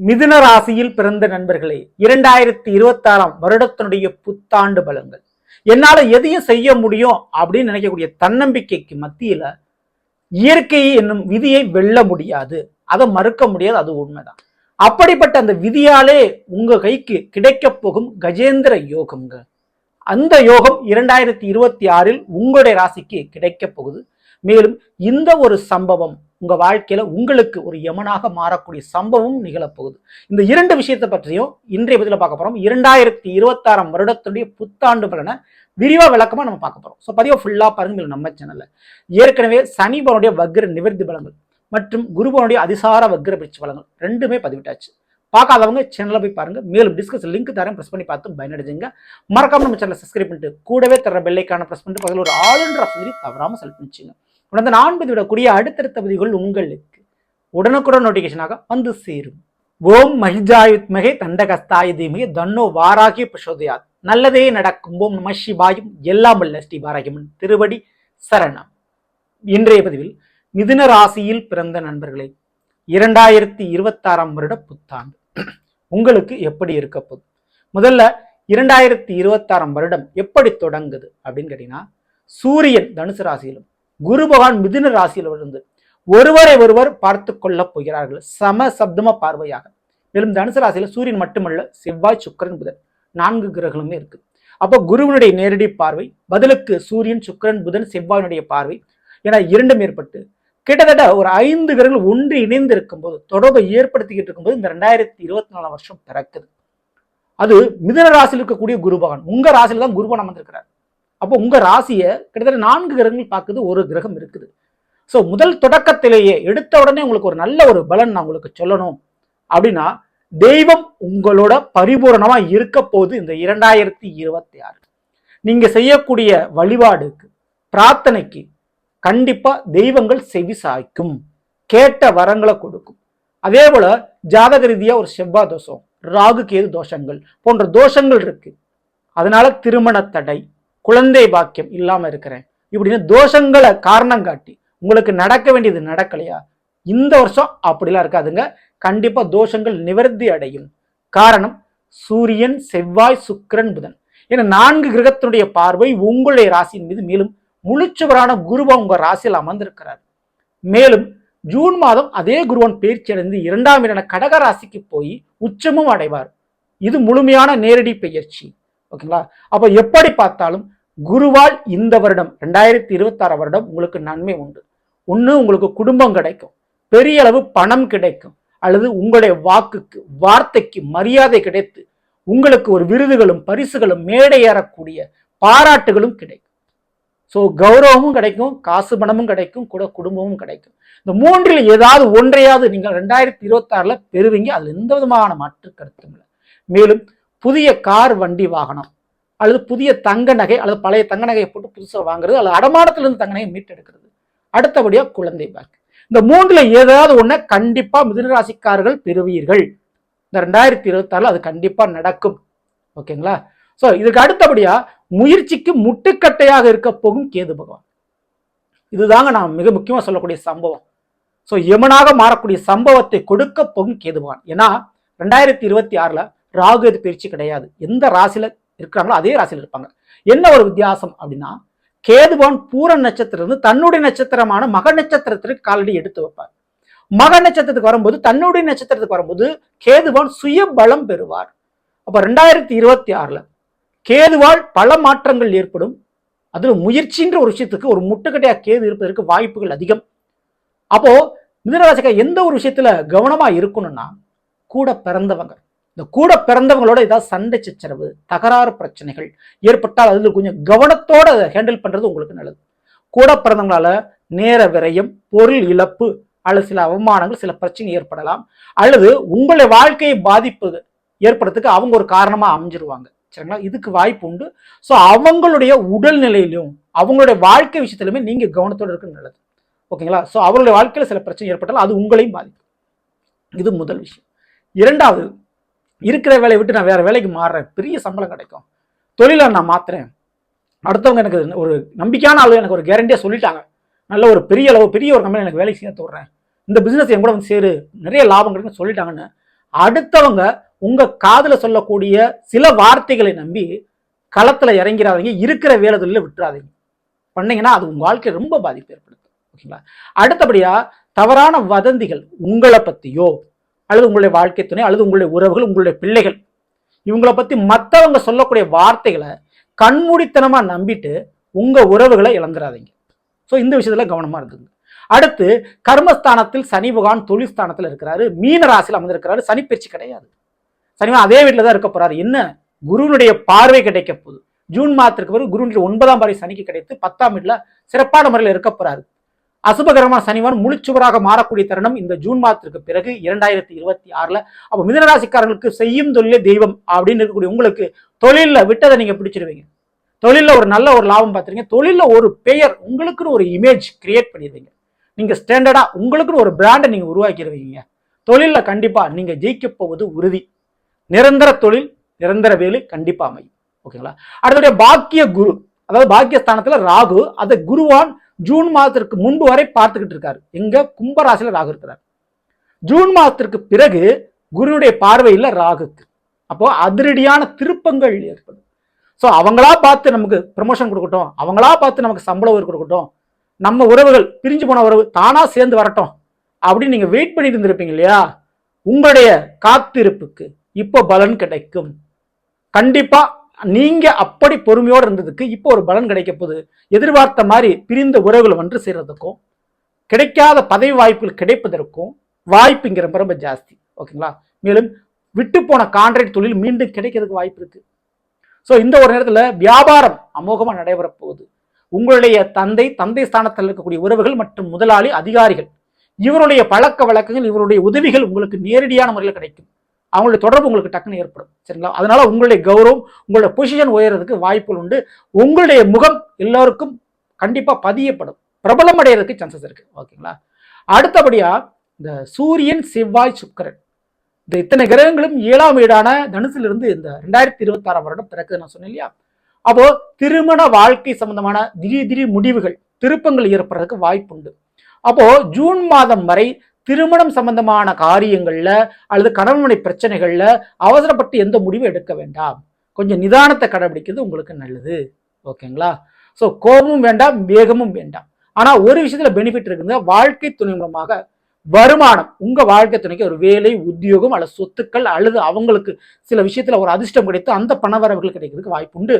மிதுன ராசியில் பிறந்த நண்பர்களே இரண்டாயிரத்தி இருபத்தாறாம் வருடத்தினுடைய புத்தாண்டு பலங்கள் என்னால எதையும் செய்ய முடியும் அப்படின்னு நினைக்கக்கூடிய தன்னம்பிக்கைக்கு மத்தியில இயற்கை என்னும் விதியை வெல்ல முடியாது. அதை மறுக்க முடியாது அது உண்மைதான். அப்படிப்பட்ட அந்த விதியாலே உங்க கைக்கு கிடைக்கப் போகும் கஜேந்திர யோகம்ங்க. அந்த யோகம் இரண்டாயிரத்தி இருபத்தி ஆறில் உங்களுடைய ராசிக்கு கிடைக்கப் போகுது. மேலும் இந்த ஒரு சம்பவம் உங்க வாழ்க்கையில உங்களுக்கு ஒரு யமனாக மாறக்கூடிய சம்பவம் நிகழப்போகுது. இந்த இரண்டு விஷயத்தை பற்றியும் இன்றைய பதில பார்க்க போறோம். இரண்டாயிரத்தி இருபத்தாறாம் வருடத்துடைய புத்தாண்டு பலனை விரிவா விளக்கமா நம்ம பார்க்க போறோம். ஸோ பதிவை ஃபுல்லா பாருங்க. நம்ம சேனல்ல ஏற்கனவே சனிபனுடைய வக்ர நிவர்த்தி பலங்கள் மற்றும் குருபனுடைய அதிசார வக்ர பிரிச்சு பலங்கள் ரெண்டுமே பதிவிட்டாச்சு. பார்க்காதவங்க சேனலை போய் பாருங்க. மேலும் டிஸ்கஸ் லிங்க் தரேன். ப்ரெஸ் பண்ணி பார்த்து பயனடைஞ்சுங்க. மறக்காம நம்ம சேனலை சப்ஸ்கிரைப் பண்ணிட்டு கூடவே தர பெல்லைக்கான ப்ரெஸ் பண்ணிட்டு பக்கத்தில் ஒரு ஆளுன்ற ஆப்ஷன் தவறாமல் செலக்ட் பண்ணிச்சுங்க. உணர்ந்த நான்கு விடக்கூடிய அடுத்தடுத்த பதிவுகள் உங்களுக்கு உடனுக்குடன் நோட்டிஃபிகேஷனாக வந்து சேரும். ஓம் மகிஜாயுத்மகே தண்டகஸ்தாய தீமகே தன்னோ வாராகி பிரசோதயாத் நல்லதே நடக்கும். ஓம் நம சிவாயும். எல்லாம் வல்ல ஸ்ரீ பாராகியமன் திருவடி சரணம். இன்றைய பதிவில் மிதுன ராசியில் பிறந்த நண்பர்களே இரண்டாயிரத்தி இருபத்தாறாம் வருட புத்தாண்டு. உங்களுக்கு எப்படி இருக்க போகுது? முதல்ல இரண்டாயிரத்தி இருபத்தாறாம் வருடம் எப்படி தொடங்குது அப்படின்னு கேட்டீங்கன்னா சூரியன் தனுசு ராசியிலும் குரு பகவான் மிதுன ராசியில் இருந்து ஒருவரை ஒருவர் பார்த்து கொள்ளப் போகிறார்கள். சம சப்தம பார்வையாக. மேலும் தனுசு ராசியில சூரியன் மட்டுமல்ல செவ்வாய் சுக்கிரன் புதன் நான்கு கிரகங்களுமே இருக்கு. அப்போ குருவினுடைய நேரடி பார்வை பதிலுக்கு சூரியன் சுக்கிரன் புதன் செவ்வாயினுடைய பார்வை என இரண்டும் ஏற்பட்டு கிட்டத்தட்ட ஒரு ஐந்து கிரகங்கள் ஒன்று இணைந்து இருக்கும்போது தொடர்பை ஏற்படுத்திக்கிட்டு இருக்கும்போது இந்த ரெண்டாயிரத்தி இருபத்தி நாலாம் வருஷம் பிறக்குது. அது மிதன ராசியில் இருக்கக்கூடிய குருபகன் உங்க ராசியில தான் குருபகவான் அமர்ந்திருக்கிறார். அப்போ உங்கள் ராசியை கிட்டத்தட்ட நான்கு கிரகங்கள் பார்க்குது ஒரு கிரகம் இருக்குது. ஸோ முதல் தொடக்கத்திலேயே எடுத்த உடனே உங்களுக்கு ஒரு நல்ல ஒரு பலன் நான் உங்களுக்கு சொல்லணும். அப்படின்னா தெய்வம் உங்களோட பரிபூரணமாக இருக்க போகுது இந்த இரண்டாயிரத்தி இருபத்தி ஆறு. நீங்கள் செய்யக்கூடிய வழிபாடுக்கு பிரார்த்தனைக்கு கண்டிப்பாக தெய்வங்கள் செவி சாய்க்கும். கேட்ட வரங்களை கொடுக்கும். அதே போல் ஜாதக ரீதியாக ஒரு செவ்வாய் தோஷம் ராகு கேது தோஷங்கள் போன்ற தோஷங்கள் இருக்குது அதனால் திருமண தடை குழந்தை பாக்கியம் இல்லாமல் இருக்கிறேன். இப்படின்னு தோஷங்களை காரணம் காட்டி உங்களுக்கு நடக்க வேண்டியது நடக்கலையா? இந்த வருஷம் அப்படிலாம் இருக்காதுங்க. கண்டிப்பாக தோஷங்கள் நிவர்த்தி அடையும். காரணம் சூரியன் செவ்வாய் சுக்கரன் புதன். என நான்கு கிரகத்தினுடைய பார்வை உங்களுடைய ராசியின் மீது மேலும் முழுச்சுவரான குருவா உங்க ராசியில் அமர்ந்திருக்கிறார். மேலும் ஜூன் மாதம் அதே குருவன் பயிற்சி அடைந்து இரண்டாம் இடன கடக ராசிக்கு போய் உச்சமும் அடைவார். இது முழுமையான நேரடி பெயர்ச்சி ஓகேங்களா? அப்போ எப்படி பார்த்தாலும் குருவால் இந்த வருடம் ரெண்டாயிரத்தி இருபத்தாறு வருடம் உங்களுக்கு நன்மை உண்டு. ஒன்று உங்களுக்கு குடும்பம் கிடைக்கும். பெரிய அளவு பணம் கிடைக்கும். அல்லது உங்களுடைய வாக்குக்கு வார்த்தைக்கு மரியாதை கிடைத்து உங்களுக்கு ஒரு விருதுகளும் பரிசுகளும் மேடை ஏறக்கூடிய பாராட்டுகளும் கிடைக்கும். ஸோ கௌரவமும் கிடைக்கும் காசு பணமும் கிடைக்கும் கூட குடும்பமும் கிடைக்கும். இந்த மூன்றில் ஏதாவது ஒன்றையாவது நீங்கள் ரெண்டாயிரத்தி இருபத்தாறுல பெறுவீங்க. அதில் எந்த விதமான மாற்று கருத்தும் இல்லை. மேலும் புதிய கார் வண்டி வாகனம் அல்லது புதிய தங்க நகை அல்லது பழைய தங்க நகையை போட்டு புதுசாக வாங்குறது அல்லது அடமானத்திலிருந்து தங்க நகையை மீட்டெடுக்கிறது. அடுத்தபடியாக குழந்தை பாக்கு இந்த மூன்றுல ஏதாவது ஒன்றை கண்டிப்பாக மிதுனராசிக்காரர்கள் பெறுவீர்கள். இந்த ரெண்டாயிரத்தி இருபத்தாறில் அது கண்டிப்பாக நடக்கும். ஓகேங்களா? ஸோ இதுக்கு அடுத்தபடியாக முயற்சிக்கு முட்டுக்கட்டையாக இருக்க போகும் கேது பகவான். இதுதாங்க நான் மிக முக்கியமாக சொல்லக்கூடிய சம்பவம். ஸோ யமனாக மாறக்கூடிய சம்பவத்தை கொடுக்க போகும் கேது பகவான். ஏன்னா ரெண்டாயிரத்தி இருபத்தி ஆறில் ராகு எது பயிற்சி கிடையாது. எந்த ராசியில இருக்கிறாங்களோ அதே ராசியில இருப்பாங்க. என்ன ஒரு வித்தியாசம் அப்படின்னா கேதுபவன் பூர நட்சத்திரம் இருந்து தன்னுடைய நட்சத்திரமான மக நட்சத்திரத்திற்கு காலடி எடுத்து வைப்பார். மக நட்சத்திரத்துக்கு வரும்போது தன்னுடைய நட்சத்திரத்துக்கு வரும்போது கேதுவான் சுய பலம் பெறுவார். அப்போ ரெண்டாயிரத்தி இருபத்தி ஆறுல கேதுவால் பல மாற்றங்கள் ஏற்படும். அதில் முயற்சின்ற ஒரு விஷயத்துக்கு ஒரு முட்டுக்கட்டையாக கேது இருப்பதற்கு வாய்ப்புகள் அதிகம். அப்போ மிதனராசிக்கா எந்த ஒரு விஷயத்துல கவனமா இருக்கணும்னா கூட பிறந்தவங்க இந்த கூட பிறந்தவங்களோட ஏதாவது சண்டை சச்சரவு தகராறு பிரச்சனைகள் ஏற்பட்டால் அதில் கொஞ்சம் கவனத்தோட அதை ஹேண்டில் பண்ணுறது உங்களுக்கு நல்லது. கூட பிறந்தவங்களால நேர விரயம் பொருள் இழப்பு அல்லது சில அவமானங்கள் சில பிரச்சனை ஏற்படலாம். அல்லது உங்களுடைய வாழ்க்கையை பாதிப்பு ஏற்படுறதுக்கு அவங்க ஒரு காரணமாக அமைஞ்சிருவாங்க. சரிங்களா? இதுக்கு வாய்ப்பு உண்டு. ஸோ அவங்களுடைய உடல்நிலையிலும் அவங்களுடைய வாழ்க்கை விஷயத்திலுமே நீங்கள் கவனத்தோடு இருக்க நல்லது. ஓகேங்களா? ஸோ அவங்களுடைய வாழ்க்கையில் சில பிரச்சனை ஏற்பட்டாலும் அது உங்களையும் பாதிக்கும். இது முதல் விஷயம். இரண்டாவது இருக்கிற வேலையை விட்டு நான் வேற வேலைக்கு மாறுறேன். பெரிய சம்பளம் கிடைக்கும். தொழிலை நான் மாத்துறேன். அடுத்தவங்க எனக்கு ஒரு நம்பிக்கையான அளவு எனக்கு ஒரு கேரண்டியாக சொல்லிட்டாங்க. நல்ல ஒரு பெரிய அளவு பெரிய ஒரு கம்பெனி எனக்கு வேலைக்கு சேர்த்து விட்றேன். இந்த பிஸ்னஸ் என் கூட வந்து சேரு. நிறைய லாபம் கிடைக்குன்னு சொல்லிட்டாங்கன்னு அடுத்தவங்க உங்கள் காதில் சொல்லக்கூடிய சில வார்த்தைகளை நம்பி களத்தில் இறங்கிறாதீங்க. இருக்கிற வேலை தொழில விட்டுறாதீங்க. பண்ணீங்கன்னா அது உங்கள் வாழ்க்கை ரொம்ப பாதிப்பு ஏற்படுத்தும். ஓகேங்களா? அடுத்தபடியாக தவறான வதந்திகள் உங்களை பற்றியோ அல்லது உங்களுடைய வாழ்க்கை துணை அல்லது உங்களுடைய உறவுகள் உங்களுடைய பிள்ளைகள். இவங்களை பற்றி மற்றவங்க சொல்லக்கூடிய வார்த்தைகளை கண்மூடித்தனமாக நம்பிட்டு உங்கள் உறவுகளை இழந்துடாதீங்க ஸோ இந்த விஷயத்துல கவனமாக இருக்குங்க அடுத்து கர்மஸ்தானத்தில் சனி பகவான் தொழில்ஸ்தானத்தில் இருக்கிறாரு. மீன ராசியில் அமர்ந்திருக்கிறாரு. சனி பயிற்சி கிடையாது. சனிவா அதே வீட்டில் தான் இருக்க போறாரு. என்ன? குருனுடைய பார்வை கிடைக்க போகுது. ஜூன் மாதத்திற்கு பிறகு குருனுடைய ஒன்பதாம் பார்வை சனிக்கு கிடைத்து பத்தாம் வீட்டில் சிறப்பான முறையில் இருக்க போறாரு. அசுபகரமான சனிவான் முழுச்சுவராக மாறக்கூடிய தருணம் இந்த ஜூன் மாதத்திற்கு பிறகு இரண்டாயிரத்தி இருபத்தி ஆறுல. அப்போ மிதனராசிக்காரர்களுக்கு செய்யும் தொழிலே தெய்வம் அப்படின்னு இருக்கக்கூடிய உங்களுக்கு தொழிலில் விட்டதை நீங்க பிடிச்சிருவீங்க தொழிலில் ஒரு நல்ல ஒரு லாபம் பார்த்துருங்க தொழிலில் ஒரு பெயர் உங்களுக்குன்னு ஒரு இமேஜ் கிரியேட் பண்ணிடுவீங்க. நீங்கள் ஸ்டாண்டர்டாக உங்களுக்குன்னு ஒரு பிராண்டை நீங்கள் உருவாக்கிடுவீங்க. தொழிலில் கண்டிப்பாக நீங்கள் ஜெயிக்க போவது உறுதி. நிரந்தர தொழில் நிரந்தர வேலை கண்டிப்பா அமையும். ஓகேங்களா? அடுத்தபடியாக பாக்கிய குரு. அதாவது பாக்கியஸ்தானத்தில் ராகு அதை குருவான் ஜூன் மாதத்திற்கு முன்பு வரை பார்த்துக்கிட்டு இருக்காரு. எங்க? கும்பராசியில் ராகு இருக்கிறார். ஜூன் மாதத்திற்கு பிறகு குருனுடைய பார்வையில் ராகுக்கு அப்போ அதிரடியான திருப்பங்கள் ஏற்படும். ஸோ அவங்களா பார்த்து நமக்கு ப்ரமோஷன் கொடுக்கட்டும். அவங்களா பார்த்து நமக்கு சம்பளம் கொடுக்கட்டும். நம்ம உறவுகள் பிரிஞ்சு போன உறவு தானாக சேர்ந்து வரட்டும். அப்படின்னு நீங்கள் வெயிட் பண்ணிட்டு இருந்திருப்பீங்க இல்லையா? உங்களுடைய காத்திருப்புக்கு இப்போ பலன் கிடைக்கும். கண்டிப்பாக நீங்க அப்படி பொறுமையோடு இருந்ததுக்கு இப்போ ஒரு பலன் கிடைக்க போகுது. எதிர்பார்த்த மாதிரி பிரிந்த உறவுகள் ஒன்று சேர்றதுக்கும் கிடைக்காத பதவி வாய்ப்புகள் கிடைப்பதற்கும் வாய்ப்புங்கிற ரொம்ப ஜாஸ்தி. ஓகேங்களா? மேலும் விட்டு போன கான்ட்ராக்ட் தொழில் மீண்டும் கிடைக்கிறதுக்கு வாய்ப்பு இருக்கு. ஸோ இந்த ஒரு நேரத்தில் வியாபாரம் அமோகமாக நடைபெற போகுது. உங்களுடைய தந்தை தந்தை ஸ்தானத்தில் இருக்கக்கூடிய உறவுகள் மற்றும் முதலாளி அதிகாரிகள் இவருடைய பழக்க வழக்கங்கள் இவருடைய உதவிகள் உங்களுக்கு நேரடியான முறையில் கிடைக்கும். அவங்களுடைய தொடர்பு உங்களுக்கு டக்குன்னு ஏற்படும் சரிங்களா? அதனால உங்களுடைய கௌரவம் உங்களுடைய பொசிஷன் உயர்றதுக்கு வாய்ப்புகள் உண்டு. உங்களுடைய முகம் எல்லோருக்கும் கண்டிப்பாக பதியப்படும். பிரபலம் அடைகிறதுக்கு சான்சஸ் இருக்குது ஓகேங்களா? அடுத்தபடியாக இந்த சூரியன் செவ்வாய் சுக்கரன். இந்த இத்தனை கிரகங்களும் ஏழாம் வீடான தனுசிலிருந்து இந்த ரெண்டாயிரத்தி இருபத்தாறாம் வருடம் பிறக்குது நான் சொன்னேன் இல்லையா? அப்போ திருமண வாழ்க்கை சம்பந்தமான திடீர் திடீர் முடிவுகள் திருப்பங்கள் ஏற்படுறதுக்கு வாய்ப்பு உண்டு அப்போ ஜூன் மாதம் வரை திருமணம் சம்பந்தமான காரியங்கள்ல அல்லது கணவனை பிரச்சனைகள்ல அவசரப்பட்டு எந்த முடிவும் எடுக்க வேண்டாம். கொஞ்சம் நிதானத்தை கடைபிடிக்கிறது உங்களுக்கு நல்லது. ஓகேங்களா? ஸோ கோபமும் வேண்டாம் வேகமும் வேண்டாம். ஆனால் ஒரு விஷயத்துல பெனிஃபிட் இருக்குங்க. வாழ்க்கை துணை மூலமாக வருமானம். உங்க வாழ்க்கை துணைக்கு ஒரு வேலை உத்தியோகம் அல்லது சொத்துக்கள் அல்லது அவங்களுக்கு சில விஷயத்துல ஒரு அதிர்ஷ்டம் கிடைத்து அந்த பணவரவுகள் கிடைக்கிறதுக்கு வாய்ப்பு உண்டு.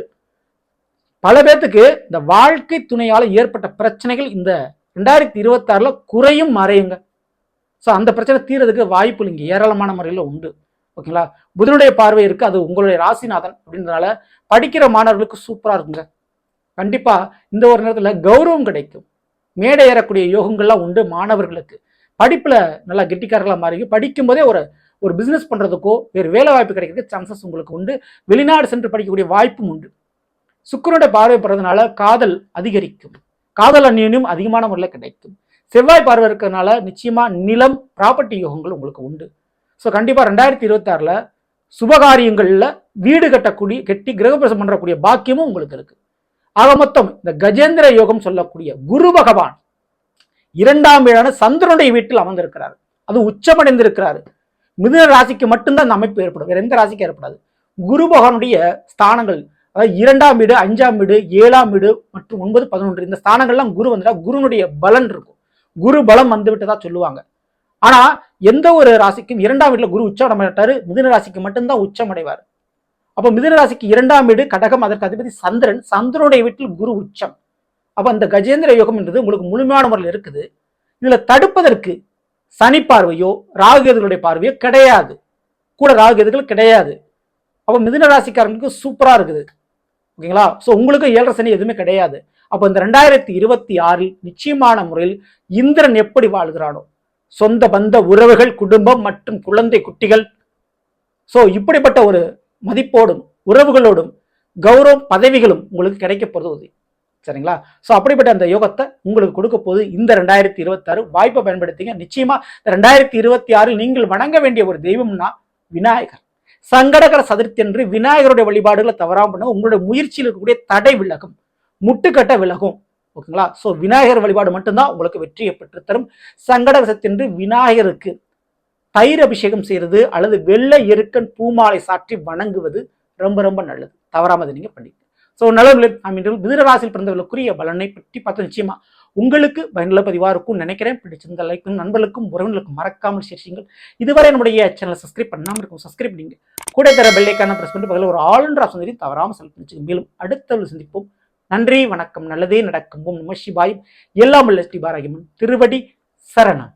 பல பேர்த்துக்கு இந்த வாழ்க்கை துணையால் ஏற்பட்ட பிரச்சனைகள் இந்த ரெண்டாயிரத்தி இருபத்தாறுல குறையும் மறையுங்க ஸோ அந்த பிரச்சனை தீரதுக்கு வாய்ப்பு இங்கே ஏராளமான முறையில் உண்டு. ஓகேங்களா புதனுடைய பார்வை இருக்குது அது உங்களுடைய ராசிநாதன் அப்படின்றதுனால படிக்கிற மாணவர்களுக்கு சூப்பராக இருக்குங்க. கண்டிப்பாக இந்த ஒரு நேரத்தில் கௌரவம் கிடைக்கும். மேடை ஏறக்கூடிய யோகங்கள்லாம் உண்டு மாணவர்களுக்கு. படிப்பில் நல்லா கெட்டிக்காரர்களாக மாறி படிக்கும் போதே ஒரு ஒரு பிஸ்னஸ் பண்ணுறதுக்கோ வேறு வேலை வாய்ப்பு கிடைக்கிறதுக்கு சான்சஸ் உங்களுக்கு உண்டு. வெளிநாடு சென்று படிக்கக்கூடிய வாய்ப்பும் உண்டு. சுக்கரனுடைய பார்வை படுறதுனால காதல் அதிகரிக்கும். காதல் அந்நியனும் அதிகமான முறையில் கிடைக்கும். செவ்வாய் பார்வை இருக்கிறதுனால நிச்சயமாக நிலம் ப்ராப்பர்ட்டி யோகங்கள் உங்களுக்கு உண்டு. ஸோ கண்டிப்பாக ரெண்டாயிரத்தி இருபத்தாறுல சுபகாரியங்களில் வீடு கட்டக்கூடிய கெட்டி கிரகப்பிரசம் பண்ணக்கூடிய பாக்கியமும் உங்களுக்கு இருக்குது ஆக மொத்தம் இந்த கஜேந்திர யோகம் சொல்லக்கூடிய குரு பகவான் இரண்டாம் வீடான சந்திரனுடைய வீட்டில் அமர்ந்திருக்கிறார். அது உச்சமடைந்திருக்கிறாரு. மிதுன ராசிக்கு மட்டும்தான் அந்த அமைப்பு ஏற்படும். வேற எந்த ராசிக்கும் ஏற்படாது. குரு பகவானுடைய ஸ்தானங்கள் அதாவது இரண்டாம் வீடு அஞ்சாம் வீடு ஏழாம் வீடு மற்றும் ஒன்பது பதினொன்று இந்த ஸ்தானங்கள்லாம் குரு வந்துட்டா குருனுடைய பலன் இருக்கும். குரு பலம் வந்துவிட்டதா சொல்லுவாங்க. ஆனா எந்த ஒரு ராசிக்கும் இரண்டாம் வீட்டுல குரு உச்சம் மாட்டாரு மிதுன ராசிக்கு மட்டும்தான் உச்சம் அடைவார். அப்போ மிதுன ராசிக்கு இரண்டாம் வீடு கடகம் அதற்கு அதிபதி சந்திரன் சந்திரனுடைய வீட்டில் குரு உச்சம். அப்ப அந்த கஜேந்திர யோகம் என்றது உங்களுக்கு முழுமையான முறையில் இருக்குது. இதுல தடுப்பதற்கு சனி பார்வையோ ராகுகேதுகளுடைய பார்வையோ கிடையாது. கூட ராகுகேதுகள் கிடையாது. அப்போ மிதுன ராசிக்காரங்களுக்கு சூப்பரா இருக்குது. ஓகேங்களா? ஸோ உங்களுக்கு ஏழரை சனி எதுவுமே கிடையாது. அப்போ இந்த ரெண்டாயிரத்தி இருபத்தி ஆறில் நிச்சயமான முறையில் இந்திரன் எப்படி வாழ்கிறானோ? சொந்த பந்த உறவுகள் குடும்பம் மற்றும் குழந்தை குட்டிகள். ஸோ இப்படிப்பட்ட ஒரு மதிப்போடும் உறவுகளோடும் கௌரவம் பதவிகளும் உங்களுக்கு கிடைக்க போகிறது சரிங்களா? ஸோ அப்படிப்பட்ட அந்த யோகத்தை உங்களுக்கு கொடுக்க போது இந்த ரெண்டாயிரத்தி இருபத்தாறு வாய்ப்பை பயன்படுத்திங்க. நிச்சயமா ரெண்டாயிரத்தி இருபத்தி ஆறில் நீங்கள் வணங்க வேண்டிய ஒரு தெய்வம்னா விநாயகர். சங்கடகர சதுர்த்தி என்று விநாயகருடைய வழிபாடுகளை தவறாம பண்ண உங்களுடைய முயற்சியில் இருக்கக்கூடிய தடை விலகும் முட்டுக்கட்ட விலகும். ஓகேங்களா? ஸோ விநாயகர் வழிபாடு மட்டும்தான் உங்களுக்கு வெற்றியை பெற்றுத்தரும். சங்கடகர சதுர்த்தி என்று விநாயகருக்கு தயிர் அபிஷேகம் செய்யறது அல்லது வெள்ளை எருக்கன் பூமாலை சாற்றி வணங்குவது ரொம்ப ரொம்ப நல்லது. தவறாமல் அதை பண்ணி ஸோ நல்லவர்களே நாம் இன்று மிதுனராசியில் பிறந்தவர்களுக்குரிய பலனை பற்றி பார்த்தோம். நிச்சயமா உங்களுக்கு பயனுள்ள பதிவாக இருக்கும்னு நினைக்கிறேன். பிடிச்சிருந்த லைக்கும் நண்பர்களுக்கும் உறவினர்களுக்கும் மறக்காமல் சேர்ச்சிங்கள் இதுவரை நம்முடைய சேனலை சப்ஸ்கிரைப் பண்ணாமல் இருக்கும் சப்ஸ்கிரைப் பண்ணிங்க கூட தர பெல்லைக்கான ப்ரெஸ் பண்ணி ஒரு ஆளுன்ற ஆசனரி தவறாமல் செலுத்தி வச்சுங்க மேலும் அடுத்த சந்திப்போம். நன்றி வணக்கம். நல்லதே நடக்கும். ஓம் நம சிவாயும். எல்லாம் உள்ள ஸ்ரீ திருவடி சரணம்.